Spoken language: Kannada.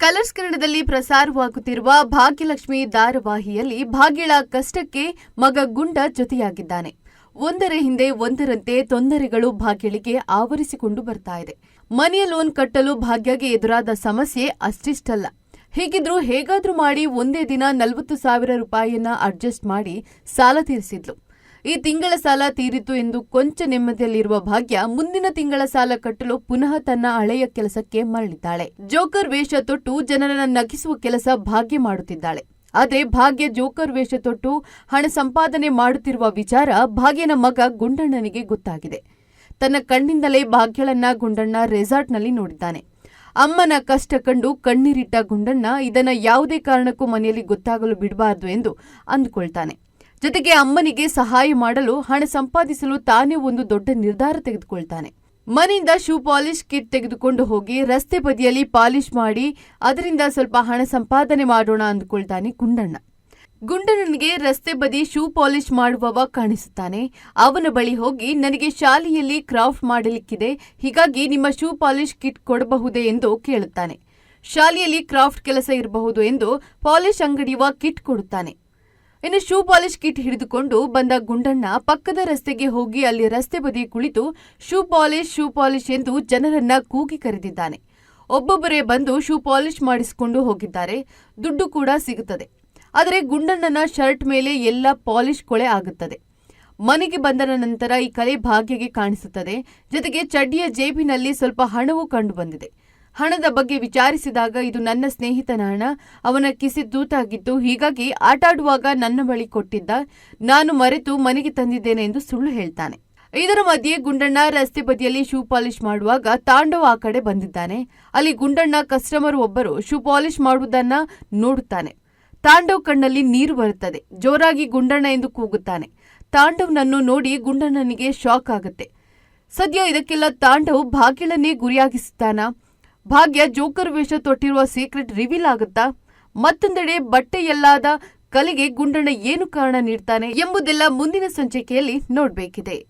ಕಲರ್ಸ್ ಕನ್ನಡದಲ್ಲಿ ಪ್ರಸಾರವಾಗುತ್ತಿರುವ ಭಾಗ್ಯಲಕ್ಷ್ಮಿ ಧಾರಾವಾಹಿಯಲ್ಲಿ ಭಾಗ್ಯಳ ಕಷ್ಟಕ್ಕೆ ಮಗ ಗುಂಡ ಜೊತೆಯಾಗಿದ್ದಾನೆ. ಒಂದರ ಹಿಂದೆ ಒಂದರಂತೆ ತೊಂದರೆಗಳು ಭಾಗ್ಯಳಿಗೆ ಆವರಿಸಿಕೊಂಡು ಬರ್ತಾ ಇದೆ. ಮನೆಯ ಲೋನ್ ಕಟ್ಟಲು ಭಾಗ್ಯಗೆ ಎದುರಾದ ಸಮಸ್ಯೆ ಅಷ್ಟಿಷ್ಟಲ್ಲ. ಹೀಗಿದ್ರೂ ಹೇಗಾದ್ರೂ ಮಾಡಿ ಒಂದೇ ದಿನ ನಲವತ್ತು ಸಾವಿರ ರೂಪಾಯಿಯನ್ನ ಅಡ್ಜಸ್ಟ್ ಮಾಡಿ ಸಾಲ ತೀರಿಸಿದ್ಲು. ಈ ತಿಂಗಳ ಸಾಲ ತೀರಿತು ಎಂದು ಕೊಂಚ ನೆಮ್ಮದಿಯಲ್ಲಿರುವ ಭಾಗ್ಯ ಮುಂದಿನ ತಿಂಗಳ ಸಾಲ ಕಟ್ಟಲು ಪುನಃ ತನ್ನ ಹಳೆಯ ಕೆಲಸಕ್ಕೆ ಮರಳಿದ್ದಾಳೆ. ಜೋಕರ್ ವೇಷ ತೊಟ್ಟು ಜನರನ್ನ ನಗಿಸುವ ಕೆಲಸ ಭಾಗ್ಯ ಮಾಡುತ್ತಿದ್ದಾಳೆ. ಆದರೆ ಭಾಗ್ಯ ಜೋಕರ್ ವೇಷ ತೊಟ್ಟು ಹಣ ಸಂಪಾದನೆ ಮಾಡುತ್ತಿರುವ ವಿಚಾರ ಭಾಗ್ಯನ ಮಗ ಗುಂಡಣ್ಣನಿಗೆ ಗೊತ್ತಾಗಿದೆ. ತನ್ನ ಕಣ್ಣಿಂದಲೇ ಭಾಗ್ಯಳನ್ನ ಗುಂಡಣ್ಣ ರೆಸಾರ್ಟ್ನಲ್ಲಿ ನೋಡಿದ್ದಾನೆ. ಅಮ್ಮನ ಕಷ್ಟ ಕಂಡು ಕಣ್ಣೀರಿಟ್ಟ ಗುಂಡಣ್ಣ ಇದನ್ನ ಯಾವುದೇ ಕಾರಣಕ್ಕೂ ಮನೆಯಲ್ಲಿ ಗೊತ್ತಾಗಲು ಬಿಡಬಾರದು ಎಂದು ಅಂದುಕೊಳ್ತಾನೆ. ಜೊತೆಗೆ ಅಮ್ಮನಿಗೆ ಸಹಾಯ ಮಾಡಲು ಹಣ ಸಂಪಾದಿಸಲು ತಾನೇ ಒಂದು ದೊಡ್ಡ ನಿರ್ಧಾರ ತೆಗೆದುಕೊಳ್ತಾನೆ. ಮನೆಯಿಂದ ಶೂ ಪಾಲಿಶ್ ಕಿಟ್ ತೆಗೆದುಕೊಂಡು ಹೋಗಿ ರಸ್ತೆ ಬದಿಯಲ್ಲಿ ಪಾಲಿಶ್ ಮಾಡಿ, ಅದರಿಂದ ಸ್ವಲ್ಪ ಹಣ ಸಂಪಾದನೆ ಮಾಡೋಣ ಅಂದುಕೊಳ್ತಾನೆ ಗುಂಡಣ್ಣ. ಗುಂಡಣ್ಣನಿಗೆ ರಸ್ತೆ ಬದಿ ಶೂ ಪಾಲಿಶ್ ಮಾಡುವವ ಕಾಣಿಸುತ್ತಾನೆ. ಅವನ ಬಳಿ ಹೋಗಿ, ನನಗೆ ಶಾಲೆಯಲ್ಲಿ ಕ್ರಾಫ್ಟ್ ಮಾಡಲಿಕ್ಕಿದೆ, ಹೀಗಾಗಿ ನಿಮ್ಮ ಶೂ ಪಾಲಿಶ್ ಕಿಟ್ ಕೊಡಬಹುದೇ? ಎಂದು ಕೇಳುತ್ತಾನೆ. ಶಾಲೆಯಲ್ಲಿ ಕ್ರಾಫ್ಟ್ ಕೆಲಸ ಇರಬಹುದು ಎಂದು ಪಾಲಿಶ್ ಅಂಗಡಿಯುವ ಕಿಟ್ ಕೊಡುತ್ತಾನೆ. ಇನ್ನು ಶೂ ಪಾಲಿಶ್ ಕಿಟ್ ಹಿಡಿದುಕೊಂಡು ಬಂದ ಗುಂಡಣ್ಣ ಪಕ್ಕದ ರಸ್ತೆಗೆ ಹೋಗಿ ಅಲ್ಲಿ ರಸ್ತೆ ಬದಿ ಕುಳಿತು ಶೂ ಪಾಲಿಶ್ ಶೂ ಪಾಲಿಶ್ ಎಂದು ಜನರನ್ನ ಕೂಗಿ ಕರೆದಿದ್ದಾನೆ. ಒಬ್ಬೊಬ್ಬರೇ ಬಂದು ಶೂ ಪಾಲಿಶ್ ಮಾಡಿಸಿಕೊಂಡು ಹೋಗಿದ್ದಾರೆ. ದುಡ್ಡು ಕೂಡ ಸಿಗುತ್ತದೆ. ಆದರೆ ಗುಂಡಣ್ಣನ ಶರ್ಟ್ ಮೇಲೆ ಎಲ್ಲ ಪಾಲಿಶ್ ಕೊಳೆ ಆಗುತ್ತದೆ. ಮನೆಗೆ ಬಂದ ನಂತರ ಈ ಕಲೆ ಭಾಗ್ಯಗೆ ಕಾಣಿಸುತ್ತದೆ. ಜೊತೆಗೆ ಚಡ್ಡಿಯ ಜೇಬಿನಲ್ಲಿ ಸ್ವಲ್ಪ ಹಣವೂ ಕಂಡು ಬಂದಿದೆ ಹಣದ ಬಗ್ಗೆ ವಿಚಾರಿಸಿದಾಗ, ಇದು ನನ್ನ ಸ್ನೇಹಿತನ ಹಣ ಅವನ ಕಿಸಿ ಹೀಗಾಗಿ ಆಟಾಡುವಾಗ ನನ್ನ ಬಳಿ ಕೊಟ್ಟಿದ್ದ, ನಾನು ಮರೆತು ಮನೆಗೆ ತಂದಿದ್ದೇನೆ ಎಂದು ಸುಳ್ಳು ಹೇಳ್ತಾನೆ. ಇದರ ಮಧ್ಯೆ ಗುಂಡಣ್ಣ ರಸ್ತೆ ಬದಿಯಲ್ಲಿ ಶೂ ಪಾಲಿಶ್ ಮಾಡುವಾಗ ತಾಂಡವ ಆ ಕಡೆ ಬಂದಿದ್ದಾನೆ. ಅಲ್ಲಿ ಗುಂಡಣ್ಣ ಕಸ್ಟಮರ್ ಒಬ್ಬರು ಶೂ ಪಾಲಿಶ್ ಮಾಡುವುದನ್ನ ನೋಡುತ್ತಾನೆ. ತಾಂಡವ್ ಕಣ್ಣಲ್ಲಿ ನೀರು ಬರುತ್ತದೆ. ಜೋರಾಗಿ ಗುಂಡಣ್ಣ ಎಂದು ಕೂಗುತ್ತಾನೆ. ತಾಂಡವ್ನನ್ನು ನೋಡಿ ಗುಂಡಣ್ಣನಿಗೆ ಶಾಕ್ ಆಗುತ್ತೆ. ಸದ್ಯ ಇದಕ್ಕೆಲ್ಲ ತಾಂಡವ್ ಬಾಗಿಲನ್ನೇ ಗುರಿಯಾಗಿಸುತ್ತಾನ? ಭಾಗ್ಯ ಜೋಕರ್ ವೇಷ ತೊಟ್ಟಿರುವ ಸೀಕ್ರೆಟ್ ರಿವೀಲ್ ಆಗುತ್ತಾ? ಮತ್ತೊಂದೆಡೆ ಬಟ್ಟೆಯಲ್ಲಾದ ಕಲೆಗೆ ಗುಂಡಣ್ಣ ಏನು ಕಾರಣ ನೀಡ್ತಾನೆ ಎಂಬುದೆಲ್ಲ ಮುಂದಿನ ಸಂಚಿಕೆಯಲ್ಲಿ ನೋಡಬೇಕಿದೆ.